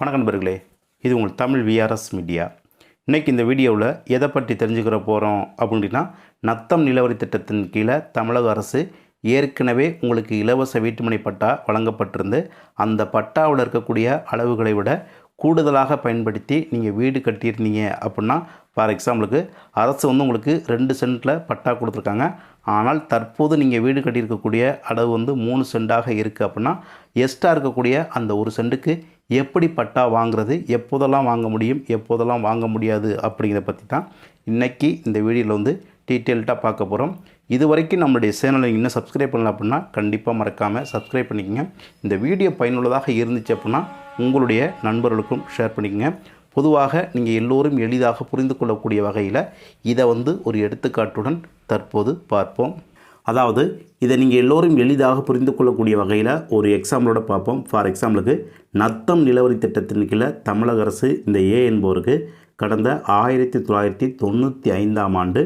வணக்கம் நண்பர்களே இது உங்கள் தமிழ் விஆர்எஸ் மீடியா இன்றைக்கி இந்த வீடியோவில் எதை பற்றி தெரிஞ்சுக்கிற போகிறோம் அப்படின்னா நத்தம் நிலவரி திட்டத்தின் கீழே தமிழக அரசு ஏற்கனவே உங்களுக்கு இலவச வீட்டுமனை பட்டா வழங்கப்பட்டிருந்து அந்த பட்டாவில் இருக்கக்கூடிய அளவுகளை விட கூடுதலாக பயன்படுத்தி நீங்கள் வீடு கட்டியிருந்தீங்க அப்படின்னா ஃபார் எக்ஸாம்பிளுக்கு அரசு வந்து உங்களுக்கு ரெண்டு சென்ட்டில் பட்டா கொடுத்துருக்காங்க. ஆனால் தற்போது நீங்கள் வீடு கட்டியிருக்கக்கூடிய அளவு வந்து மூணு சென்டாக இருக்குது அப்படின்னா எஸ்ட்டாக இருக்கக்கூடிய அந்த ஒரு சென்ட்டுக்கு எப்படி பட்டா வாங்குறது எப்போதெல்லாம் வாங்க முடியும் எப்போதெல்லாம் வாங்க முடியாது அப்படிங்கிறத பற்றி தான் இன்றைக்கி இந்த வீடியோவில் வந்து டீட்டெயில்டாக பார்க்க போகிறோம் இது வரைக்கும் நம்மளுடைய சேனலை இன்னும் சப்ஸ்கிரைப் பண்ணல அப்படின்னா கண்டிப்பாக மறக்காமல் சப்ஸ்கிரைப் பண்ணிக்கோங்க. இந்த வீடியோ பயனுள்ளதாக இருந்துச்சு அப்படின்னா உங்களுடைய நண்பர்களுக்கும் ஷேர் பண்ணிக்கோங்க. பொதுவாக நீங்கள் எல்லோரும் எளிதாக புரிந்து கொள்ளக்கூடிய வகையில் இதை வந்து ஒரு எடுத்துக்காட்டுடன் தற்போது பார்ப்போம். அதாவது இதை நீங்கள் எல்லோரும் எளிதாக புரிந்து கொள்ளக்கூடிய வகையில் ஒரு எக்ஸாம்பிளோட பார்ப்போம். ஃபார் எக்ஸாம்பிளுக்கு நத்தம் நிலவரி திட்டத்தின் கீழே தமிழக அரசு இந்த ஏ என்பவருக்கு கடந்த ஆயிரத்தி தொள்ளாயிரத்தி தொண்ணூற்றி ஐந்தாம் ஆண்டு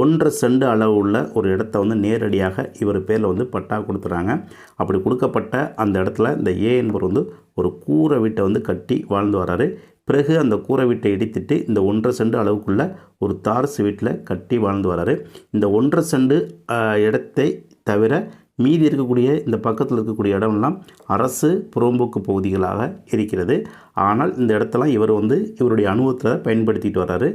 ஒன்றரை செண்டு அளவு உள்ள ஒரு இடத்த வந்து நேரடியாக இவர் பேரில் வந்து பட்டா கொடுத்துறாங்க. அப்படி கொடுக்கப்பட்ட அந்த இடத்துல இந்த ஏ என்பவர் வந்து ஒரு கூரை வீட்டை வந்து கட்டி வாழ்ந்து வர்றாரு பிறகு அந்த கூரை வீட்டை இடித்துட்டு இந்த ஒன்றரை செண்டு அளவுக்குள்ள ஒரு தாரசு வீட்டில் கட்டி வாழ்ந்து வராரு. இந்த ஒன்றரை செண்டு இடத்தை தவிர மீதி இருக்கக்கூடிய இந்த பக்கத்தில் இருக்கக்கூடிய இடம்லாம் அரசு புறம்போக்கு பகுதிகளாக இருக்கிறது. ஆனால் இந்த இடத்தெல்லாம் இவர் வந்து இவருடைய அனுபவத்தில் பயன்படுத்திட்டு வர்றாரு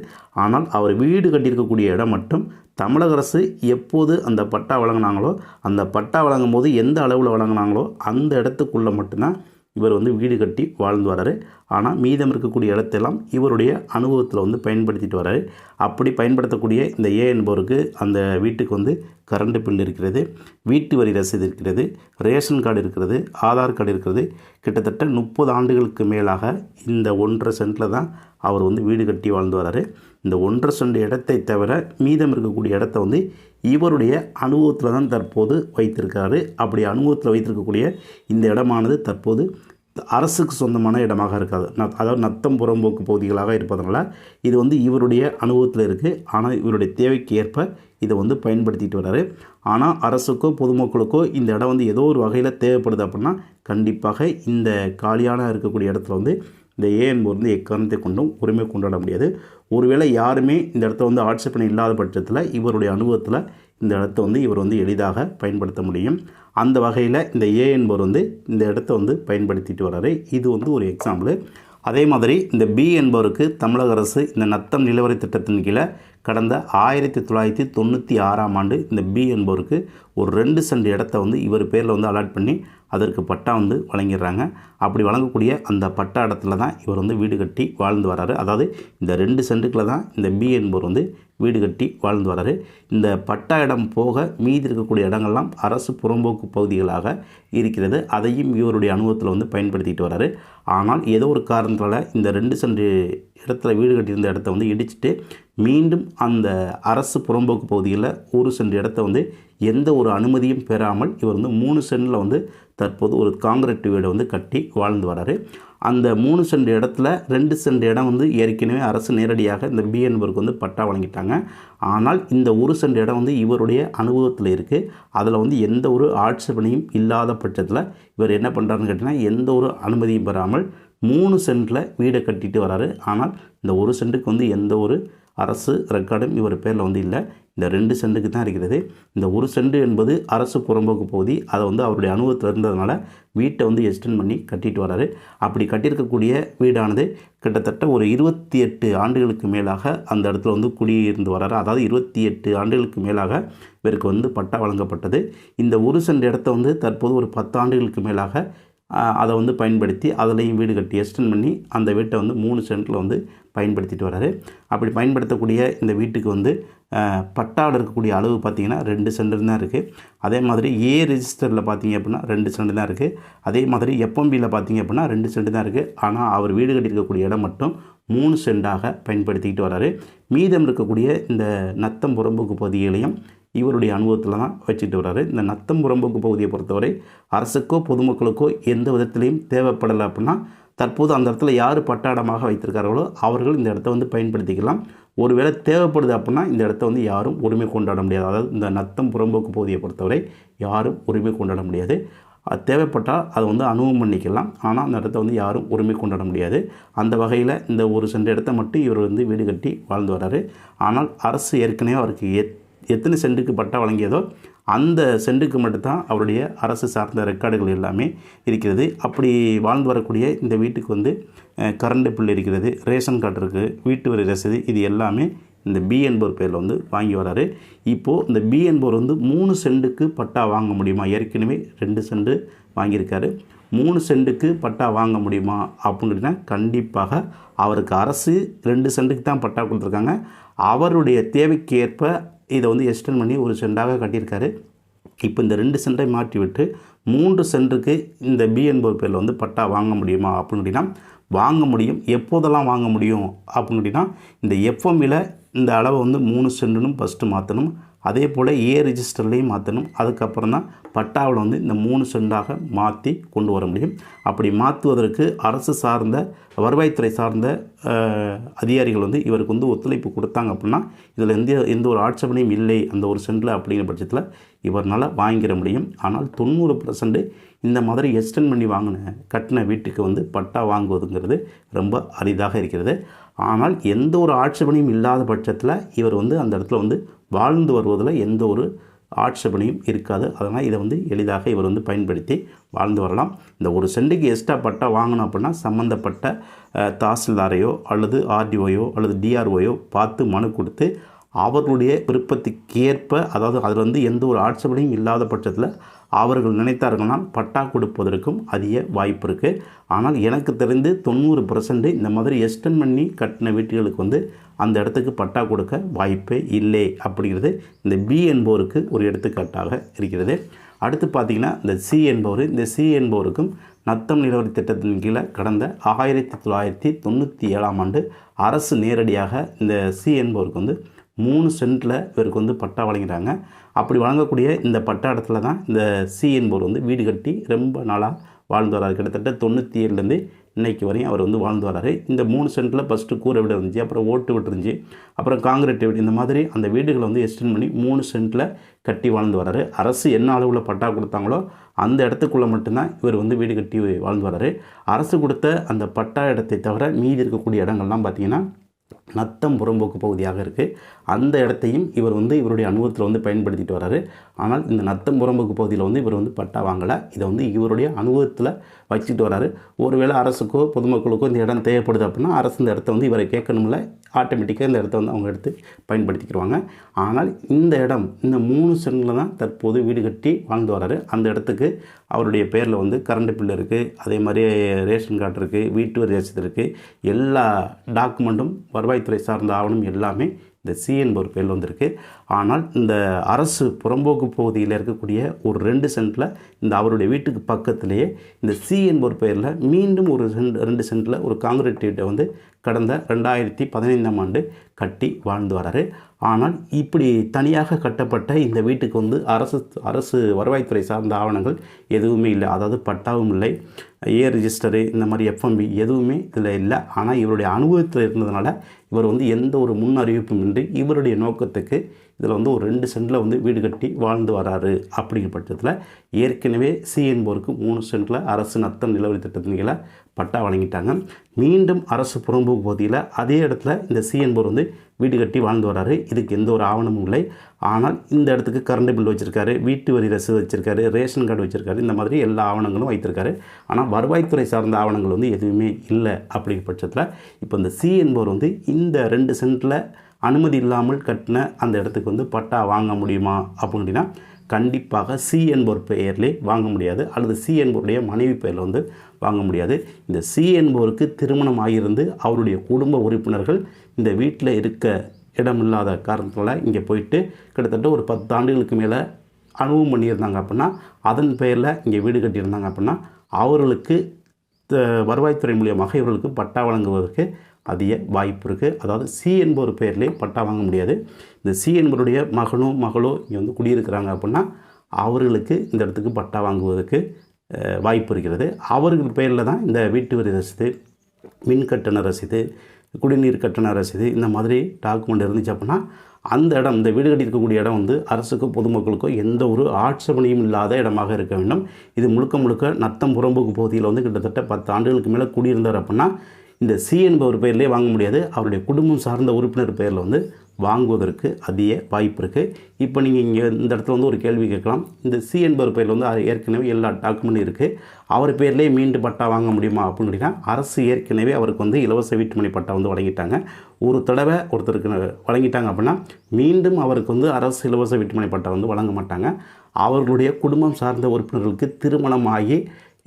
ஆனால் அவர் வீடு கட்டியிருக்கக்கூடிய இடம் மட்டும் தமிழக அரசு எப்போது அந்த பட்டா வழங்கினாங்களோ அந்த பட்டா வழங்கும் போது எந்த அளவில் வழங்கினாங்களோ அந்த இடத்துக்குள்ளே மட்டும்தான் இவர் வந்து வீடு கட்டி வாழ்ந்து வராரு. ஆனால் மீதம் இருக்கக்கூடிய இடத்தெல்லாம் இவருடைய அனுபவத்தில் வந்து பயன்படுத்திட்டு வராரு. அப்படி பயன்படுத்தக்கூடிய இந்த ஏ என்பவருக்கு அந்த வீட்டுக்கு வந்து கரண்ட் பில் இருக்கிறது வீட்டு வரி ரசீது இருக்கிறது ரேஷன் கார்டு இருக்கிறது ஆதார் கார்டு இருக்கிறது. கிட்டத்தட்ட முப்பது ஆண்டுகளுக்கு மேலாக இந்த ஒன்றரை சென்ட்டில் தான் அவர் வந்து வீடு கட்டி வாழ்ந்து வராரு. இந்த ஒன்றரை சென்ட் இடத்தை தவிர மீதம் இருக்கக்கூடிய இடத்த வந்து இவருடைய அனுபவத்தில் தான் தற்போது வைத்திருக்காரு அப்படி அனுபவத்தில் வைத்திருக்கக்கூடிய இந்த இடமானது தற்போது அரசுக்கு சொந்தமான இடமாக இருக்காது. ந- அதாவது நத்தம் புறம்போக்கு பகுதிகளாக இருப்பதனால இது வந்து இவருடைய அனுபவத்தில் இருக்குது ஆனால் இவருடைய தேவைக்கு ஏற்ப இதை வந்து பயன்படுத்திட்டு வர்றாரு ஆனால் அரசுக்கோ பொதுமக்களுக்கோ இந்த இடம் வந்து ஏதோ ஒரு வகையில் தேவைப்படுது அப்படின்னா கண்டிப்பாக இந்த காலியான இருக்கக்கூடிய இடத்துல வந்து இந்த ஏ என்பவர் வந்து எக்காரணத்தை கொண்டும் உரிமை கொண்டாட முடியாது. ஒருவேளை யாருமே இந்த இடத்த வந்து ஆட்சேபனை இல்லாத பட்சத்தில் இவருடைய அனுபவத்தில் இந்த இடத்த வந்து இவர் வந்து எளிதாக பயன்படுத்த முடியும். அந்த வகையில் இந்த ஏ என்பவர் வந்து இந்த இடத்த வந்து பயன்படுத்திட்டு வர்றாரு. இது வந்து ஒரு எக்ஸாம்பிள் அதே மாதிரி இந்த பி என்பவருக்கு தமிழக அரசு இந்த நத்தம் நிலவரி திட்டத்தின் கீழே கடந்த ஆயிரத்தி தொள்ளாயிரத்தி தொண்ணூற்றி ஆறாம் ஆண்டு இந்த பி என்பவருக்கு ஒரு ரெண்டு சென்ட் இடத்த வந்து இவர் பேரில் வந்து அலாட் பண்ணி அதற்கு பட்டா வந்து வழங்கிடுறாங்க. அப்படி வழங்கக்கூடிய அந்த பட்டா இடத்துல தான் இவர் வந்து வீடு கட்டி வாழ்ந்து வராரு அதாவது இந்த ரெண்டு சென்ட்டுக்குள்ளே தான் இந்த பி என்பவர் வந்து வீடு கட்டி வாழ்ந்து வராரு. இந்த பட்டா இடம் போக மீதி இருக்கக்கூடிய இடங்கள்லாம் அரசு புறம்போக்கு பகுதிகளாக இருக்கிறது. அதையும் இவருடைய அனுபவத்தில் வந்து பயன்படுத்திட்டு வராரு. ஆனால் ஏதோ ஒரு காரணத்தால் இந்த ரெண்டு சென்று இடத்துல வீடு கட்டியிருந்த இடத்த வந்து இடிச்சிட்டு மீண்டும் அந்த அரசு புறம்போக்கு பகுதியில் ஒரு சென்று இடத்த வந்து எந்த ஒரு அனுமதியும் பெறாமல் இவர் வந்து மூணு சென்டில் வந்து தற்போது ஒரு காங்கிரீட் வீடை வந்து கட்டி வாழ்ந்து வராரு. அந்த மூணு சென்ட் இடத்துல ரெண்டு சென்ட் இடம் வந்து ஏற்கனவே அரசு நேரடியாக இந்த பிஎன்பருக்கு வந்து பட்டா வழங்கிட்டாங்க. ஆனால் இந்த ஒரு சென்ட் இடம் வந்து இவருடைய அனுபவத்தில் இருக்குது அதில் வந்து எந்த ஒரு ஆட்சேபனையும் இல்லாத பட்சத்தில் இவர் என்ன பண்ணுறாருன்னு கேட்டிங்கன்னா எந்த ஒரு அனுமதியும் பெறாமல் மூணு சென்ட்டில் வீடை கட்டிட்டு வராரு. ஆனால் இந்த ஒரு சென்ட்டுக்கு வந்து எந்த ஒரு அரசு ரெக்கார்டும் இவர் பேரில் வந்து இல்லை. இந்த ரெண்டு சென்ட்டுக்கு தான் இருக்கிறது. இந்த ஒரு சென்ட் என்பது அரசு புறம்போக்கு பகுதி. அதை வந்து அவருடைய அனுபவத்தில் இருந்ததுனால வீட்டை வந்து எக்ஸ்டெண்ட் பண்ணி கட்டிட்டு வராரு. அப்படி கட்டியிருக்கக்கூடிய வீடானது கிட்டத்தட்ட ஒரு இருபத்தி எட்டு ஆண்டுகளுக்கு மேலாக அந்த இடத்துல வந்து குடியிருந்து வராரு. அதாவது இருபத்தி எட்டு ஆண்டுகளுக்கு மேலாக இவருக்கு வந்து பட்டா வழங்கப்பட்டது. இந்த ஒரு சென்ட் இடத்த வந்து தற்போது ஒரு பத்து ஆண்டுகளுக்கு மேலாக அதை வந்து பயன்படுத்தி அதுலேயும் வீடு கட்டி எக்ஸ்டெண்ட் பண்ணி அந்த வீட்டை வந்து மூணு சென்ட்டில் வந்து பயன்படுத்திட்டு வராரு. அப்படி பயன்படுத்தக்கூடிய இந்த வீட்டுக்கு வந்து பட்டாவில் இருக்கக்கூடிய அளவு பார்த்திங்கன்னா ரெண்டு சென்டர் தான் இருக்குது அதே மாதிரி ஏ ரெஜிஸ்டரில் பார்த்தீங்க அப்படின்னா ரெண்டு சென்ட் தான் இருக்குது அதே மாதிரி எப்எம்பியில் பார்த்தீங்க அப்படின்னா ரெண்டு சென்ட் தான் இருக்குது ஆனால் அவர் வீடு கட்டியிருக்கக்கூடிய இடம் மட்டும் மூணு சென்டாக பயன்படுத்திக்கிட்டு வராரு. மீதம் இருக்கக்கூடிய இந்த நத்தம் புறம்புக்கு பகுதிகளையும் இவருடைய அனுபவத்தில் தான் வச்சுட்டு வர்றாரு இந்த நத்தம் புறம்போக்கு பகுதியை பொறுத்தவரை அரசுக்கோ பொதுமக்களுக்கோ எந்த விதத்திலையும் தேவைப்படலை அப்படின்னா தற்போது அந்த இடத்துல யார் பட்டாடமாக வைத்திருக்கார்களோ அவர்கள் இந்த இடத்த வந்து பயன்படுத்திக்கலாம். ஒருவேளை தேவைப்படுது அப்படின்னா இந்த இடத்த வந்து யாரும் உரிமை கொண்டாட முடியாது. அதாவது இந்த நத்தம் புறம்போக்கு பகுதியை பொறுத்தவரை யாரும் உரிமை கொண்டாட முடியாது. அது தேவைப்பட்டால் அதை வந்து அனுபவம் பண்ணிக்கலாம். ஆனால் அந்த இடத்த வந்து யாரும் உரிமை கொண்டாட முடியாது. அந்த வகையில் இந்த ஒரு சென்ற இடத்த மட்டும் இவர் வந்து வீடு கட்டி வாழ்ந்து வர்றாரு. ஆனால் அரசு ஏற்கனவே அவருக்கு எத் எத்தனை சென்ட்டுக்கு பட்டா வழங்கியதோ அந்த சென்ட்டுக்கு மட்டும்தான் அவருடைய அரசு சார்ந்த ரெக்கார்டுகள் எல்லாமே இருக்கிறது. அப்படி வாழ்ந்து வரக்கூடிய இந்த வீட்டுக்கு வந்து கரண்ட் பில் இருக்கிறது ரேஷன் கார்டு இருக்குது வீட்டு வரி ரசீது இது எல்லாமே இந்த பி என்பவர் பேரில் வந்து வாங்கி வராரு. இப்போது இந்த பி என்பவர் வந்து மூணு சென்டுக்கு பட்டா வாங்க முடியுமா? ஏற்கனவே ரெண்டு சென்டு வாங்கியிருக்காரு. மூணு சென்ட்டுக்கு பட்டா வாங்க முடியுமா அப்படின்னா கண்டிப்பாக அவருக்கு அரசு ரெண்டு சென்ட்டுக்கு தான் பட்டா கொடுத்துருக்காங்க. அவருடைய தேவைக்கு ஏற்ப இதை வந்து எக்ஸ்டெண்ட் பண்ணி ஒரு சென்டாக கட்டியிருக்காரு. இப்போ இந்த ரெண்டு சென்டை மாற்றிவிட்டு மூன்று சென்ட்டுக்கு இந்த பி என்பவர் பேரில் வந்து பட்டா வாங்க முடியுமா அப்படின்னு அப்படின்னா வாங்க முடியும். எப்போதெல்லாம் வாங்க முடியும் அப்படின்னு அப்படின்னா இந்த எஃப்எம்மில் இந்த அளவை வந்து மூணு சென்டுன்னு ஃபஸ்ட்டு மாற்றணும். அதே போல் ஏ ரிஜிஸ்டர்லேயும் மாற்றணும் அதுக்கப்புறம் தான் பட்டாவில் வந்து இந்த மூணு செண்டாக மாற்றி கொண்டு வர முடியும். அப்படி மாற்றுவதற்கு அரசு சார்ந்த வருவாய்த்துறை சார்ந்த அதிகாரிகள் வந்து இவருக்கு வந்து ஒத்துழைப்பு கொடுத்தாங்க அப்படின்னா இதில் எந்த எந்த ஒரு ஆட்சேபனையும் இல்லை அந்த ஒரு சென்டில் அப்படிங்கிற பட்சத்தில் இவரால் வாங்கிட முடியும். ஆனால் தொண்ணூறு பர்சன்ட் இந்த மாதிரி எக்ஸ்டெண்ட் பண்ணி வாங்கின கட்டின வீட்டுக்கு வந்து பட்டா வாங்குவதுங்கிறது ரொம்ப அரிதாக இருக்கிறது. ஆனால் எந்த ஒரு ஆட்சேபனையும் இல்லாத பட்சத்தில் இவர் வந்து அந்த இடத்துல வந்து வாழ்ந்து வருவதில் எந்த ஒரு ஆட்சேபனையும் இருக்காது. அதனால் இதை வந்து எளிதாக இவர் வந்து பயன்படுத்தி வாழ்ந்து வரலாம். இந்த ஒரு சென்ட்டுக்கு எக்ஸ்ட்ரா பட்டா வாங்கணும் அப்படின்னா சம்மந்தப்பட்ட தாசில்தாரையோ அல்லது ஆர்டிஓயோ அல்லது டிஆர்ஓயோ பார்த்து மனு கொடுத்து அவர்களுடைய விருப்பத்துக்கேற்ப அதாவது அதில் வந்து எந்த ஒரு ஆட்சேபனையும் இல்லாத பட்சத்தில் அவர்கள் நினைத்தார்கள்னால் பட்டா கொடுப்பதற்கும் அதிக வாய்ப்பு இருக்குது ஆனால் எனக்கு தெரிந்து தொண்ணூறு பர்சன்ட் இந்த மாதிரி எஸ்டன் பண்ணி கட்டின வீட்டுகளுக்கு வந்து அந்த இடத்துக்கு பட்டா கொடுக்க வாய்ப்பே இல்லை அப்படிங்கிறது இந்த பி என்பவருக்கு ஒரு எடுத்துக்காட்டாக இருக்கிறது. அடுத்து பார்த்தீங்கன்னா இந்த சி என்பவர் இந்த சி என்பவருக்கும் நத்தம் நிலவரி திட்டத்தின் கீழே கடந்த ஆயிரத்தி தொள்ளாயிரத்தி தொண்ணூற்றி ஏழாம் ஆண்டு அரசு நேரடியாக இந்த சி என்பவருக்கு வந்து மூணு சென்ட்டில் இவருக்கு வந்து பட்டா வழங்கிறாங்க அப்படி வழங்கக்கூடிய இந்த பட்டா இடத்துல தான் இந்த சி என்பவர் வந்து வீடு கட்டி ரொம்ப நாளாக வாழ்ந்து வராரு. கிட்டத்தட்ட தொண்ணூற்றி ஏழுலேருந்து இன்னைக்கு வரையும் அவர் வந்து வாழ்ந்து வராரு. இந்த மூணு சென்ட்டில் ஃபஸ்ட்டு கூரை வீடு இருந்துச்சு அப்புறம் ஓட்டு வீடு இருந்துச்சு அப்புறம் காங்கிரீட் வீடு. இந்த மாதிரி அந்த வீடுகளை வந்து எக்ஸ்டெண்ட் பண்ணி மூணு சென்ட்டில் கட்டி வாழ்ந்து வராரு. அரசு என்ன அளவில் பட்டா கொடுத்தாங்களோ அந்த இடத்துக்குள்ளே மட்டும்தான் இவர் வந்து வீடு கட்டி வாழ்ந்து வராரு. அரசு கொடுத்த அந்த பட்டா இடத்தை தவிர மீதி இருக்கக்கூடிய இடங்கள்லாம் பார்த்திங்கன்னா நத்தம் புறம்போக்கு பகுதியாக இருக்குது அந்த இடத்தையும் இவர் வந்து இவருடைய அனுபவத்தில் வந்து பயன்படுத்திட்டு வராரு. ஆனால் இந்த நத்தம்புறம்புக்கு பகுதியில் வந்து இவர் வந்து பட்டா வாங்கலை. இதை வந்து இவருடைய அனுபவத்தில் வச்சுட்டு வராரு. ஒருவேளை அரசுக்கோ பொதுமக்களுக்கோ இந்த இடம் தேவைப்படுது அப்படின்னா அரசு இந்த இடத்த வந்து இவரை கேட்கணும்ல. ஆட்டோமேட்டிக்காக இந்த இடத்த வந்து அவங்க எடுத்து பயன்படுத்திக்கிடுவாங்க ஆனால் இந்த இடம் இந்த மூணு சென்டில் தான் தற்போது வீடு கட்டி வாழ்ந்து வராரு. அந்த இடத்துக்கு அவருடைய பேரில் வந்து கரண்ட் பில் இருக்குது அதே மாதிரி ரேஷன் கார்டு இருக்குது வீட்டு வரி ரசீது இருக்குது எல்லா டாக்குமெண்ட்டும் வருவாய்த்துறை சார்ந்த ஆவணம் எல்லாமே இந்த சி என்பவர் பேரில் வந்திருக்கு. ஆனால் இந்த அரசு புறம்போக்கு பகுதியில் இருக்கக்கூடிய ஒரு ரெண்டு சென்ட்டில் இந்த அவருடைய வீட்டுக்கு பக்கத்திலேயே இந்த சி என்பவர் பேரில் மீண்டும் ஒரு சென்ட் ரெண்டு சென்ட்டில் ஒரு காங்கிரீட் வீட்டை வந்து கடந்த ரெண்டாயிரத்தி பதினைந்தாம் ஆண்டு கட்டி வாழ்ந்து வராரு. ஆனால் இப்படி தனியாக கட்டப்பட்ட இந்த வீட்டுக்கு வந்து அரசு அரசு வருவாய்த்துறை சார்ந்த ஆவணங்கள் எதுவுமே இல்லை. அதாவது பட்டாவும் இல்லை ஏ ரிஜிஸ்டரு இந்த மாதிரி எஃப்எம்பி எதுவுமே இதில் இல்லை. ஆனால் இவருடைய அனுபவத்தில் இருந்ததுனால இவர் வந்து எந்த ஒரு முன் அறிவிப்பும் இன்றி இவருடைய நோக்கத்துக்கு இதில் வந்து ஒரு ரெண்டு சென்டில் வந்து வீடு கட்டி வாழ்ந்து வராரு அப்படிங்கிற பட்சத்தில் ஏற்கனவே சி என்பவருக்கு மூணு சென்டில் அரசு நத்தம் நிலவரி திட்டத்தின் கீழே பட்டா வழங்கிட்டாங்க. மீண்டும் அரசு புறம்போக்கு பகுதியில் அதே இடத்துல இந்த சி என்பவர் வந்து வீடு கட்டி வாழ்ந்து வராரு. இதுக்கு எந்த ஒரு ஆவணமும் இல்லை. ஆனால் இந்த இடத்துக்கு கரண்ட் பில் வச்சுருக்காரு வீட்டு வரி ரசீது வச்சுருக்காரு ரேஷன் கார்டு வச்சுருக்காரு இந்த மாதிரி எல்லா ஆவணங்களும் வைத்திருக்காரு. ஆனால் வருவாய்த்துறை சார்ந்த ஆவணங்கள் வந்து எதுவுமே இல்லை அப்படிங்கிற பட்சத்தில் இப்போ இந்த சி என்பவர் வந்து இந்த ரெண்டு சென்ட்டில் அனுமதி இல்லாமல் கட்டின அந்த இடத்துக்கு வந்து பட்டா வாங்க முடியுமா அப்படின்னா கண்டிப்பாக சி என்பவர் பெயர்லே வாங்க முடியாது. அல்லது சி என்பவருடைய மனைவி பெயரில் வந்து வாங்க முடியாது. இந்த சி என்பவருக்கு திருமணம் ஆகியிருந்து அவருடைய குடும்ப உறுப்பினர்கள் இந்த வீட்டில் இருக்க இடமில்லாத காரணத்தில் இங்கே போயிட்டு கிட்டத்தட்ட ஒரு பத்து ஆண்டுகளுக்கு மேலே அனுபவம் பண்ணியிருந்தாங்க அப்படின்னா அதன் பெயரில் இங்கே வீடு கட்டியிருந்தாங்க அப்படின்னா அவர்களுக்கு த- வருவாய்த்துறை மூலியமாக இவர்களுக்கு பட்டா வழங்குவதற்கு அதிக வாய்ப்பு இருக்குது அதாவது சி என்பவர் பேர்லேயும் பட்டா வாங்க முடியாது. இந்த சி என்பவருடைய மகனோ மகளோ இங்கே வந்து குடியிருக்கிறாங்க அப்படின்னா அவர்களுக்கு இந்த இடத்துக்கு பட்டா வாங்குவதற்கு வாய்ப்பு இருக்கிறது. அவர்கள் பேரில் தான் இந்த வீட்டு வரி ரசீது மின் கட்டண ரசீது குடிநீர் கட்டண ரசீது இந்த மாதிரி டாக்குமெண்ட் இருந்துச்சு அப்படின்னா அந்த இடம் இந்த வீடு கட்டியிருக்கக்கூடிய இடம் வந்து அரசுக்கோ பொதுமக்களுக்கோ எந்த ஒரு ஆட்சேபனையும் இல்லாத இடமாக இருக்க வேண்டும். இது முழுக்க முழுக்க நத்தம் புறம்புக்கு பகுதியில் வந்து கிட்டத்தட்ட பத்து ஆண்டுகளுக்கு மேலே குடியிருந்தார் அப்படின்னா இந்த சி என்பவர் பெயர்லேயே வாங்க முடியாது. அவருடைய குடும்பம் சார்ந்த உறுப்பினர் பெயரில் வந்து வாங்குவதற்கு அதிக வாய்ப்பு இருக்குது இப்போ நீங்கள் இங்கே இந்த இடத்துல வந்து ஒரு கேள்வி கேட்கலாம். இந்த சி என்பவர் பேரில் வந்து ஏற்கனவே எல்லா டாக்குமெண்ட்டும் இருக்குது அவர் பேர்லேயே மீண்டும் பட்டா வாங்க முடியுமா அப்படின்னு கேட்டிங்கன்னா அரசு ஏற்கனவே அவருக்கு வந்து இலவச வீட்டுமனை பட்டா வந்து வழங்கிட்டாங்க. ஒரு தடவை ஒருத்தருக்கு வழங்கிட்டாங்க அப்படின்னா மீண்டும் அவருக்கு வந்து அரசு இலவச வீட்டுமனை பட்டா வந்து வழங்க மாட்டாங்க. அவர்களுடைய குடும்பம் சார்ந்த உறுப்பினர்களுக்கு திருமணமாகி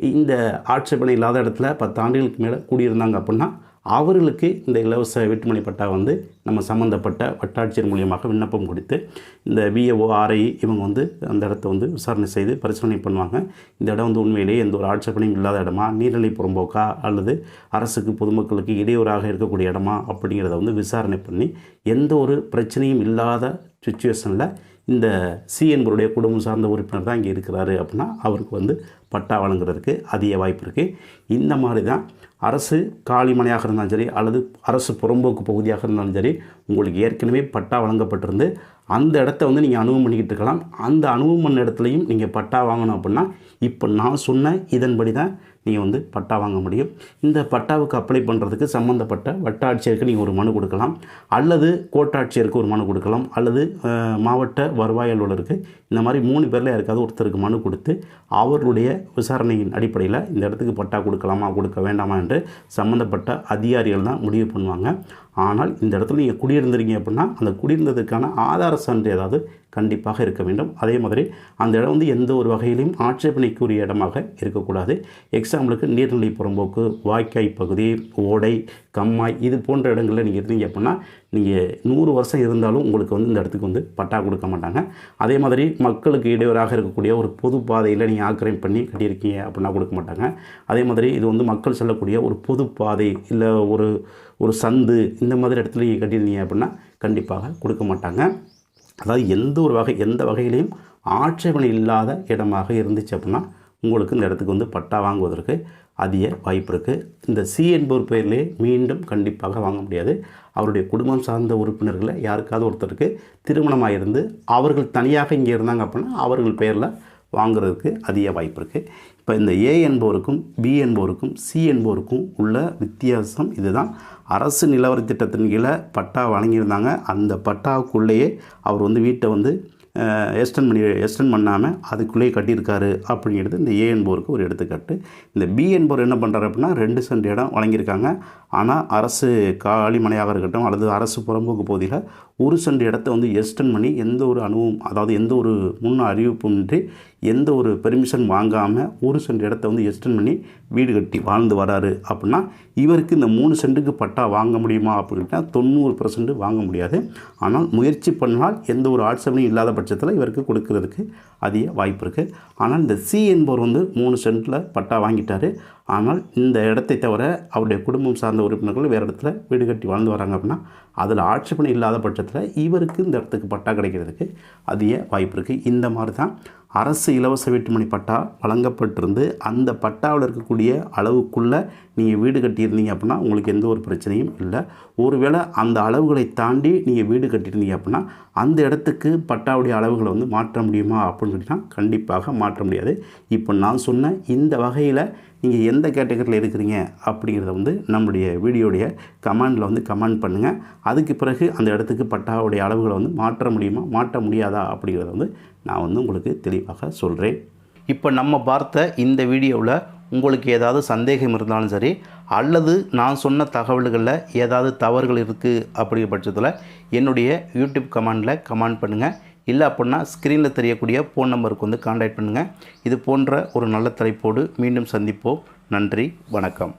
இந்த ஆட்சேபனை இல்லாத இடத்துல பத்து ஆண்டுகளுக்கு மேலே கூடியிருந்தாங்க அப்படின்னா அவர்களுக்கு இந்த இலவச வீட்டுமனை பட்டா வந்து நம்ம சம்மந்தப்பட்ட வட்டாட்சியர் மூலியமாக விண்ணப்பம் கொடுத்து இந்த விஏஓ ஆர்ஐ இவங்க வந்து அந்த இடத்த வந்து விசாரணை செய்து பரிசீலனை பண்ணுவாங்க. இந்த இடம் வந்து உண்மையிலேயே எந்த ஒரு ஆட்சேபனையும் இல்லாத இடமா நீர்நிலை புறம்போக்கா அல்லது அரசுக்கு பொதுமக்களுக்கு இடையூறாக இருக்கக்கூடிய இடமா அப்படிங்கிறத வந்து விசாரணை பண்ணி எந்த ஒரு பிரச்சனையும் இல்லாத சுச்சுவேஷனில் இந்த சி என்பவருடைய குடும்பம் சார்ந்த உறுப்பினர் தான் இங்கே இருக்கிறாரு அப்படின்னா அவருக்கு வந்து பட்டா வழங்குறதுக்கு அதிக வாய்ப்பு இருக்குது இந்த மாதிரி தான் அரசு காலிமனையாக இருந்தாலும் சரி அல்லது அரசு புறம்போக்கு பகுதியாக இருந்தாலும் சரி உங்களுக்கு ஏற்கனவே பட்டா வழங்கப்பட்டிருந்து அந்த இடத்த வந்து நீங்கள் அனுபவம் பண்ணிக்கிட்டு இருக்கலாம். அந்த அனுபவம் பண்ண இடத்துலையும் நீங்கள் பட்டா வாங்கணும் அப்படின்னா இப்போ நான் சொன்ன இதன்படி தான் நீங்கள் வந்து பட்டா வாங்க முடியும். இந்த பட்டாவுக்கு அப்ளை பண்ணுறதுக்கு சம்மந்தப்பட்ட வட்டாட்சியருக்கு நீங்கள் ஒரு மனு கொடுக்கலாம். அல்லது கோட்டாட்சியருக்கு ஒரு மனு கொடுக்கலாம். அல்லது மாவட்ட வருவாய் அலுவலருக்கு இந்த மாதிரி மூணு பேரில் யாருக்காவது ஒருத்தருக்கு மனு கொடுத்து அவர்களுடைய விசாரணையின் அடிப்படையில் இந்த இடத்துக்கு பட்டா கொடுக்கலாமா கொடுக்க வேண்டாமா என்று சம்மந்தப்பட்ட அதிகாரிகள் தான் முடிவு பண்ணுவாங்க. ஆனால் இந்த இடத்துல நீங்கள் குடியிருந்திருங்க அப்படின்னா அந்த குடியிருந்ததுக்கான ஆதார சான்று ஏதாவது கண்டிப்பாக இருக்க வேண்டும். அதே மாதிரி அந்த இடம் வந்து எந்த ஒரு வகையிலும் ஆட்சேபனைக்குரிய இடமாக இருக்கக்கூடாது. எக்ஸாம்பிளுக்கு நீர்நிலை புறம்போக்கு வாய்க்காய் பகுதி ஓடை கம்மாய் இது போன்ற இடங்களில் நீங்கள் இருந்தீங்க அப்படின்னா நீங்கள் நூறு வருஷம் இருந்தாலும் உங்களுக்கு வந்து இந்த இடத்துக்கு வந்து பட்டா கொடுக்க மாட்டாங்க. அதே மாதிரி மக்களுக்கு இடையூறாக இருக்கக்கூடிய ஒரு பொது பாதையில் நீங்கள் ஆக்கிரமிப்பு பண்ணி கட்டியிருக்கீங்க அப்படின்னா கொடுக்க மாட்டாங்க. அதே மாதிரி இது வந்து மக்கள் செல்லக்கூடிய ஒரு பொது பாதை இல்லை ஒரு ஒரு சந்து இந்த மாதிரி இடத்துல நீங்கள் கட்டியிருந்தீங்க அப்படின்னா கண்டிப்பாக கொடுக்க மாட்டாங்க. அதாவது எந்த ஒரு வகை எந்த வகையிலையும் ஆட்சேபனை இல்லாத இடமாக இருந்துச்சு அப்படின்னா உங்களுக்கு இந்த இடத்துக்கு வந்து பட்டா வாங்குவதற்கு அதிக வாய்ப்பு இருக்குது இந்த சி என்பவர் பெயரிலே மீண்டும் கண்டிப்பாக வாங்க முடியாது. அவருடைய குடும்பம் சார்ந்த உறுப்பினர்களை யாருக்காவது ஒருத்தருக்கு திருமணமாக இருந்து அவர்கள் தனியாக இங்கே இருந்தாங்க அப்படின்னா அவர்கள் பெயரில் வாங்குறதுக்கு அதிக வாய்ப்பு இருக்குது இப்போ இந்த ஏ என்பவருக்கும் பி என்பவருக்கும் சி என்பவருக்கும் உள்ள வித்தியாசம் இதுதான். அரசு நிலவரி திட்டத்தின் கீழே பட்டா வழங்கியிருந்தாங்க. அந்த பட்டாவுக்குள்ளேயே அவர் வந்து வீட்டை வந்து எக்ஸ்டெண்ட் பண்ணி எக்ஸ்டெண்ட் பண்ணாமல் அதுக்குள்ளேயே கட்டியிருக்காரு அப்படிங்கிறது இந்த ஏ என்போருக்கு ஒரு எடுத்துக்காட்டு. இந்த பி என்பவர் என்ன பண்ணுறாரு அப்படின்னா ரெண்டு சென்ட் இடம் வழங்கியிருக்காங்க. ஆனால் அரசு காலிமனையாக இருக்கட்டும் அல்லது அரசு புறம்போக்கு பகுதியில் ஒரு சென்ட் இடத்த வந்து எக்ஸ்டெண்ட் பண்ணி எந்த ஒரு அனுபவம் அதாவது எந்த ஒரு முன் அறிவிப்புமின்றி எந்த ஒரு பெர்மிஷன் வாங்காமல் ஒரு சென்ட் இடத்த வந்து எக்ஸ்டெண்ட் பண்ணி வீடு கட்டி வாழ்ந்து வராரு அப்படின்னா இவருக்கு இந்த மூணு சென்ட்டுக்கு பட்டா வாங்க முடியுமா அப்படின்னா தொண்ணூறு பர்சன்ட் வாங்க முடியாது. ஆனால் முயற்சி பண்ணால் எந்த ஒரு ஆட்சேபனையும் இல்லாத பட்சத்தில் இவருக்கு கொடுக்கறதுக்கு அதிக வாய்ப்பு இருக்குது ஆனால் இந்த சி என்பவர் வந்து மூணு சென்ட்டில் பட்டா வாங்கிட்டார். ஆனால் இந்த இடத்தை தவிர அவருடைய குடும்பம் சார்ந்த உறுப்பினர்கள் வேறு இடத்துல வீடு கட்டி வாழ்ந்து வராங்க அப்படின்னா அதில் ஆட்சேபணம் இல்லாத பட்சத்தில் இவருக்கு இந்த இடத்துக்கு பட்டா கிடைக்கிறதுக்கு அதிக வாய்ப்பு இருக்குது இந்த மாதிரி தான் அரசு இலவச வீட்டுமனை பட்டா வழங்கப்பட்டிருந்து அந்த பட்டாவில் இருக்கக்கூடிய அளவுக்குள்ளே நீங்கள் வீடு கட்டியிருந்தீங்க அப்படின்னா உங்களுக்கு எந்த ஒரு பிரச்சனையும் இல்லை. ஒருவேளை அந்த அளவுகளை தாண்டி நீங்கள் வீடு கட்டியிருந்தீங்க அப்படின்னா அந்த இடத்துக்கு பட்டாவுடைய அளவுகளை வந்து மாற்ற முடியுமா அப்படின்னு கேட்டிங்கன்னா கண்டிப்பாக மாற்ற முடியாது. இப்போ நான் சொன்ன இந்த வகையில் நீங்கள் எந்த கேட்டகரியில் இருக்கிறீங்க அப்படிங்கிறத வந்து நம்முடைய வீடியோடைய கமெண்டில் வந்து கமெண்ட் பண்ணுங்கள் அதுக்கு பிறகு அந்த இடத்துக்கு பட்டாவுடைய அளவுகளை வந்து மாற்ற முடியுமா மாற்ற முடியாதா அப்படிங்கிறத வந்து நான் வந்து உங்களுக்கு தெளிவாக சொல்கிறேன் இப்போ நம்ம பார்த்த இந்த வீடியோவில் உங்களுக்கு ஏதாவது சந்தேகம் இருந்தாலும் சரி அல்லது நான் சொன்ன தகவல்களில் ஏதாவது தவறுகள் இருக்குது அப்படிங்கிற பட்சத்தில் என்னுடைய யூடியூப் கமெண்டில் கமெண்ட் பண்ணுங்கள் இல்லை அப்படின்னா ஸ்க்ரீனில் தெரியக்கூடிய ஃபோன் நம்பருக்கு வந்து காண்டாக்ட் பண்ணுங்கள் இது போன்ற ஒரு நல்ல தலைப்போடு மீண்டும் சந்திப்போம். நன்றி வணக்கம்.